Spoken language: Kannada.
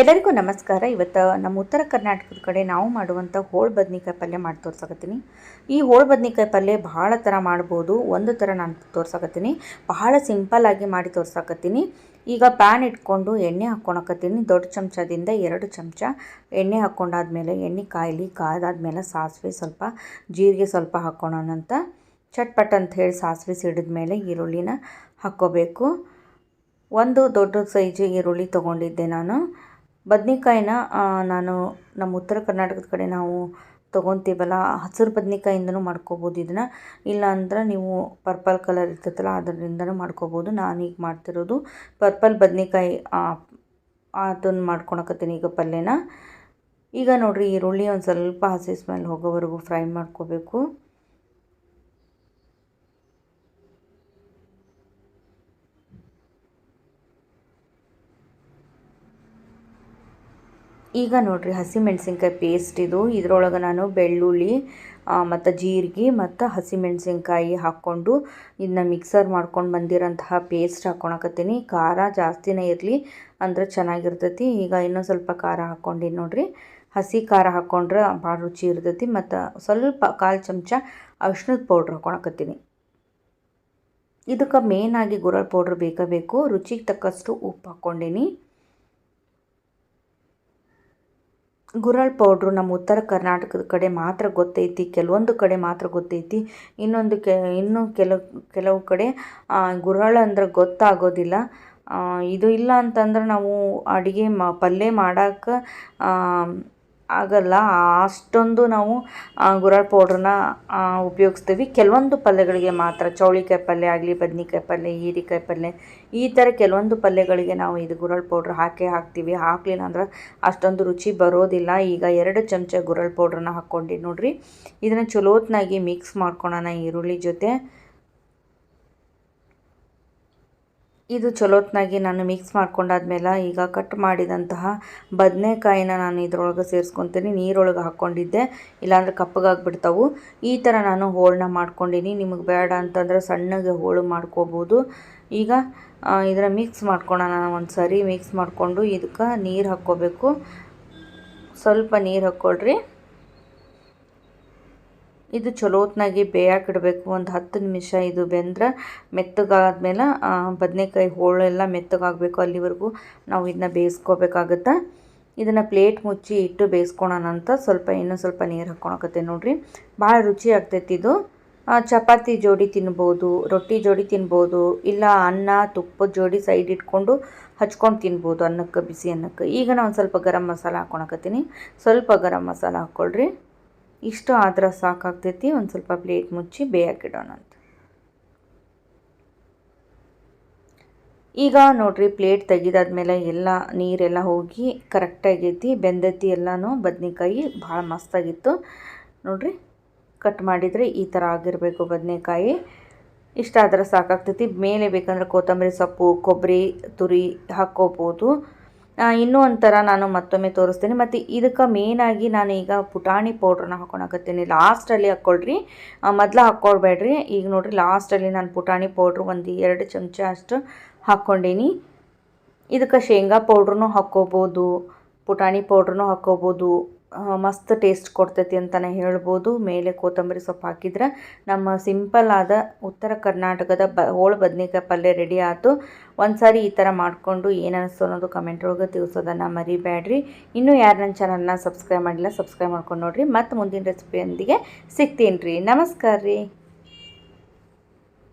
ಎಲ್ಲರಿಗೂ ನಮಸ್ಕಾರ. ಇವತ್ತು ನಮ್ಮ ಉತ್ತರ ಕರ್ನಾಟಕದ ಕಡೆ ನಾವು ಮಾಡುವಂಥ ಹೋಳು ಬದ್ನಿಕಾಯಿ ಪಲ್ಯ ಮಾಡಿ ತೋರ್ಸಕತ್ತೀನಿ. ಈ ಹೋಳು ಬದ್ನಿಕಾಯಿ ಪಲ್ಯ ಭಾಳ ಥರ ಮಾಡ್ಬೋದು. ಒಂದು ಥರ ನಾನು ತೋರ್ಸಕತ್ತೀನಿ. ಬಹಳ ಸಿಂಪಲ್ಲಾಗಿ ಮಾಡಿ ತೋರ್ಸಕತ್ತೀನಿ. ಈಗ ಪ್ಯಾನ್ ಇಟ್ಕೊಂಡು ಎಣ್ಣೆ ಹಾಕ್ಕೊಳಕತ್ತೀನಿ ದೊಡ್ಡ ಚಮಚದಿಂದ ಎರಡು ಚಮಚ ಎಣ್ಣೆ ಹಾಕ್ಕೊಂಡಾದ್ಮೇಲೆ ಎಣ್ಣೆ ಕಾಯಿಲಿ ಕಾದಾದ್ಮೇಲೆ ಸಾಸಿವೆ ಸ್ವಲ್ಪ, ಜೀರಿಗೆ ಸ್ವಲ್ಪ ಹಾಕ್ಕೊಳೋಣಂತ ಚಟ್ಪಟ್ ಅಂತ ಹೇಳಿ ಸಾಸಿವೆ ಸಿಡಿದ ಮೇಲೆ ಈರುಳ್ಳಿನ ಹಾಕ್ಕೋಬೇಕು. ಒಂದು ದೊಡ್ಡ ಸೈಜ್ ಈರುಳ್ಳಿ ತೊಗೊಂಡಿದ್ದೆ ನಾನು. ಬದ್ನಿಕಾಯಿನ ನಾನು ನಮ್ಮ ಉತ್ತರ ಕರ್ನಾಟಕದ ಕಡೆ ನಾವು ತೊಗೊತೀವಲ್ಲ ಹಸಿರು ಬದ್ನೆಕಾಯಿಂದನೂ ಮಾಡ್ಕೋಬೋದು ಇದನ್ನು. ಇಲ್ಲ ಅಂದ್ರೆ ನೀವು ಪರ್ಪಲ್ ಕಲರ್ ಇರ್ತೈತಲ್ಲ, ಅದರಿಂದನೂ ಮಾಡ್ಕೋಬೋದು. ನಾನೀಗ ಮಾಡ್ತಿರೋದು ಪರ್ಪಲ್ ಬದ್ನಿಕಾಯಿ ಅದನ್ನು ಮಾಡ್ಕೊಳಕತ್ತೀನಿ ಈಗ ಪಲ್ಯನ. ಈಗ ನೋಡಿರಿ ಈರುಳ್ಳಿ ಒಂದು ಸ್ವಲ್ಪ ಹಸಿ ಸ್ಮೆಲ್ ಹೋಗೋವರೆಗೂ ಫ್ರೈ ಮಾಡ್ಕೋಬೇಕು. ಈಗ ನೋಡಿರಿ ಹಸಿಮೆಣ್ಸಿನ್ಕಾಯಿ ಪೇಸ್ಟ್ ಇದು. ಇದರೊಳಗೆ ನಾನು ಬೆಳ್ಳುಳ್ಳಿ ಮತ್ತು ಜೀರಿಗೆ ಮತ್ತು ಹಸಿಮೆಣ್ಸಿನ್ಕಾಯಿ ಹಾಕ್ಕೊಂಡು ಇದನ್ನ ಮಿಕ್ಸರ್ ಮಾಡ್ಕೊಂಡು ಬಂದಿರೋಂತಹ ಪೇಸ್ಟ್ ಹಾಕ್ಕೊಳಕತ್ತೀನಿ ಖಾರ ಜಾಸ್ತಿನೇ ಇರಲಿ, ಅಂದ್ರೆ ಚೆನ್ನಾಗಿರ್ತೈತಿ. ಈಗ ಇನ್ನೊಂದು ಸ್ವಲ್ಪ ಖಾರ ಹಾಕ್ಕೊಂಡಿ ನೋಡಿರಿ. ಹಸಿ ಖಾರ ಹಾಕ್ಕೊಂಡ್ರೆ ಭಾಳ ರುಚಿ ಇರ್ತೈತಿ. ಮತ್ತು ಸ್ವಲ್ಪ ಕಾಲು ಚಮಚ ಅರ್ಶಿಣದ ಪೌಡ್ರ್ ಹಾಕ್ಕೊಳಕತ್ತೀನಿ ಇದಕ್ಕೆ ಮೇನಾಗಿ ಗುರಳ್ ಪೌಡ್ರ್ ಬೇಕೇ ಬೇಕು. ರುಚಿಗೆ ತಕ್ಕಷ್ಟು ಉಪ್ಪು ಹಾಕ್ಕೊಂಡೀನಿ. ಗುರಳ್ ಪೌಡ್ರು ನಮ್ಮ ಉತ್ತರ ಕರ್ನಾಟಕದ ಕಡೆ ಮಾತ್ರ ಗೊತ್ತೈತಿ, ಕೆಲವೊಂದು ಕಡೆ ಮಾತ್ರ ಗೊತ್ತೈತಿ. ಇನ್ನೊಂದು ಕೆ, ಇನ್ನೂ ಕೆಲವು ಕೆಲವು ಕಡೆ ಗುರಳ್ ಅಂದ್ರೆ ಗೊತ್ತಾಗೋದಿಲ್ಲ. ಇದು ಇಲ್ಲ ಅಂತಂದ್ರೆ ನಾವು ಅಡುಗೆ ಮ, ಪಲ್ಯ ಮಾಡೋಕೆ ಆಗಲ್ಲ. ಅಷ್ಟೊಂದು ನಾವು ಗುರಾಳ್ ಪೌಡ್ರನ್ನ ಉಪಯೋಗಿಸ್ತೀವಿ. ಕೆಲವೊಂದು ಪಲ್ಯಗಳಿಗೆ ಮಾತ್ರ, ಚೌಳಿಕಾಯಿ ಪಲ್ಯ ಆಗಲಿ, ಬದ್ನಿಕಾಯಿ ಪಲ್ಯ, ಹೀರಿಕಾಯಿ ಪಲ್ಯ, ಈ ಥರ ಕೆಲವೊಂದು ಪಲ್ಯಗಳಿಗೆ ನಾವು ಇದು ಗುರಳ್ ಪೌಡ್ರ್ ಹಾಕೇ ಹಾಕ್ತೀವಿ. ಹಾಕಲಿಲ್ಲ ಅಂದ್ರೆ ಅಷ್ಟೊಂದು ರುಚಿ ಬರೋದಿಲ್ಲ. ಈಗ ಎರಡು ಚಮಚ ಗುರಳ್ ಪೌಡ್ರನ್ನ ಹಾಕ್ಕೊಂಡು ನೋಡಿರಿ. ಇದನ್ನು ಚಲೋತ್ನಾಗಿ ಮಿಕ್ಸ್ ಮಾಡ್ಕೊಳೋಣ ಈರುಳ್ಳಿ ಜೊತೆ. ಇದು ಚಲೋತ್ನಾಗಿ ನಾನು ಮಿಕ್ಸ್ ಮಾಡ್ಕೊಂಡಾದ್ಮೇಲೆ ಈಗ ಕಟ್ ಮಾಡಿದಂತಹ ಬದನೆಕಾಯಿನ ನಾನು ಇದ್ರೊಳಗೆ ಸೇರಿಸ್ಕೊತೀನಿ, ನೀರೊಳಗೆ ಹಾಕ್ಕೊಂಡಿದ್ದೆ. ಇಲ್ಲಾಂದ್ರೆ ಕಪ್ಪಗಾಗ್ಬಿಡ್ತಾವು. ಈ ಥರ ನಾನು ಹೋಳನ್ನ ಮಾಡ್ಕೊಂಡಿನಿ. ನಿಮಗೆ ಬೇಡ ಅಂತಂದ್ರೆ ಸಣ್ಣಗೆ ಹೋಳು ಮಾಡ್ಕೋಬೋದು. ಈಗ ಇದರ ಮಿಕ್ಸ್ ಮಾಡ್ಕೊಳೋಣ ಒಂದು ಸರಿ ಮಿಕ್ಸ್ ಮಾಡಿಕೊಂಡು ಇದಕ್ಕೆ ನೀರು ಹಾಕ್ಕೋಬೇಕು. ಸ್ವಲ್ಪ ನೀರು ಹಾಕ್ಕೊಳ್ರಿ. ಇದು ಚಲೋತ್ನಾಗಿ ಬೇಯಾಕಿಡಬೇಕು. ಒಂದು ಹತ್ತು ನಿಮಿಷ ಇದು ಬೆಂದ್ರೆ ಮೆತ್ತಗಾದ್ಮೇಲೆ ಬದನೆಕಾಯಿ ಹೋಳೆಲ್ಲ ಮೆತ್ತಗಾಗಬೇಕು ಅಲ್ಲಿವರೆಗೂ. ನಾವು ಇದನ್ನ ಬೇಯಿಸ್ಕೋಬೇಕಾಗತ್ತೆ? ಇದನ್ನು ಪ್ಲೇಟ್ ಮುಚ್ಚಿ ಇಟ್ಟು ಬೇಯಿಸ್ಕೊಳೋಣ ಅಂತ ಸ್ವಲ್ಪ ಇನ್ನೂ ಸ್ವಲ್ಪ ನೀರು ಹಾಕ್ಕೊಳಕತ್ತೆ ನೋಡಿರಿ. ಭಾಳ ರುಚಿ ಆಗ್ತೈತಿ ಇದು. ಚಪಾತಿ ಜೋಡಿ ತಿನ್ಬೋದು, ರೊಟ್ಟಿ ಜೋಡಿ ತಿನ್ಬೋದು, ಇಲ್ಲ ಅನ್ನ ತುಪ್ಪದ ಜೋಡಿ ಸೈಡ್ ಇಟ್ಕೊಂಡು ಹಚ್ಕೊಂಡು ತಿನ್ಬೋದು ಅನ್ನಕ್ಕೆ, ಬಿಸಿ ಅನ್ನಕ್ಕೆ. ಈಗ ನಾನು ಸ್ವಲ್ಪ ಗರಂ ಮಸಾಲ ಹಾಕ್ಕೊಳಕತ್ತೀನಿ. ಸ್ವಲ್ಪ ಗರಂ ಮಸಾಲ ಹಾಕ್ಕೊಳ್ರಿ. ಇಷ್ಟು ಆದ್ರೆ ಸಾಕಾಗ್ತೈತಿ, ಒಂದು ಸ್ವಲ್ಪ ಪ್ಲೇಟ್ ಮುಚ್ಚಿ ಬೇಯಕ್ಕಿಡೋಣ ಅಂತ. ಈಗ ನೋಡ್ರಿ, ಪ್ಲೇಟ್ ತೆಗೆದಾದ್ಮೇಲೆ ಎಲ್ಲ ನೀರೆಲ್ಲ ಹೋಗಿ ಕರೆಕ್ಟಾಗೈತಿ ಬೆಂದೈತಿ ಎಲ್ಲನೂ ಬದನೆಕಾಯಿ ಭಾಳ ಮಸ್ತಾಗಿತ್ತು. ನೋಡ್ರಿ ಕಟ್ ಮಾಡಿದರೆ ಈ ಥರ ಆಗಿರಬೇಕು ಬದನೆಕಾಯಿ. ಇಷ್ಟ ಆದ್ರೆ ಸಾಕಾಗ್ತೈತಿ. ಮೇಲೆ ಬೇಕಂದ್ರೆ ಕೊತ್ತಂಬರಿ ಸೊಪ್ಪು, ಕೊಬ್ಬರಿ, ತುರಿ ಹಾಕ್ಕೋಬೋದು. ಇನ್ನೂ ಒಂಥರ ನಾನು ಮತ್ತೊಮ್ಮೆ ತೋರಿಸ್ತೀನಿ. ಮತ್ತು ಇದಕ್ಕೆ ಮೇನಾಗಿ ನಾನು ಈಗ ಪುಟಾಣಿ ಪೌಡ್ರನ್ನ ಹಾಕ್ಕೊಳಕತ್ತೀನಿ ಲಾಸ್ಟಲ್ಲಿ ಹಾಕ್ಕೊಳ್ರಿ ಮೊದಲು ಹಾಕ್ಕೊಳ್ಬೇಡ್ರಿ ಈಗ ನೋಡಿರಿ ಲಾಸ್ಟಲ್ಲಿ ನಾನು ಪುಟಾಣಿ ಪೌಡ್ರ್ ಒಂದು ಎರಡು ಚಮಚ ಅಷ್ಟು ಹಾಕ್ಕೊಂಡೀನಿ ಇದಕ್ಕೆ ಶೇಂಗಾ ಪೌಡ್ರನ್ನೂ ಹಾಕ್ಕೋಬೋದು ಪುಟಾಣಿ ಪೌಡ್ರನ್ನೂ ಹಾಕ್ಕೋಬೋದು ಮಸ್ತ್ ಟೇಸ್ಟ್ ಕೊಡ್ತೈತಿ ಅಂತಲೇ ಹೇಳ್ಬೋದು. ಮೇಲೆ ಕೊತ್ತಂಬರಿ ಸೊಪ್ಪು ಹಾಕಿದ್ರೆ ನಮ್ಮ ಸಿಂಪಲ್ ಆದ ಉತ್ತರ ಕರ್ನಾಟಕದ ಬ, ಹೋಳು ಬದನೇಕಾಯಿ ಪಲ್ಯ ರೆಡಿ ಆಯಿತು. ಒಂದು ಸಾರಿ ಈ ಥರ ಮಾಡಿಕೊಂಡು ಏನು ಅನ್ನೋದು ಕಮೆಂಟ್ ಒಳಗೆ ತಿಳಿಸೋದನ್ನು ಮರಿಬೇಡ್ರಿ. ಇನ್ನೂ ಯಾರು ನನ್ನ ಚಾನಲ್ನ ಸಬ್ಸ್ಕ್ರೈಬ್ ಮಾಡಿಲ್ಲ ಸಬ್ಸ್ಕ್ರೈಬ್ ಮಾಡ್ಕೊಂಡು ನೋಡಿರಿ. ಮತ್ತು ಮುಂದಿನ ರೆಸಿಪಿಯೊಂದಿಗೆ ಸಿಗ್ತೀನಿ ರೀ. ನಮಸ್ಕಾರ ರೀ.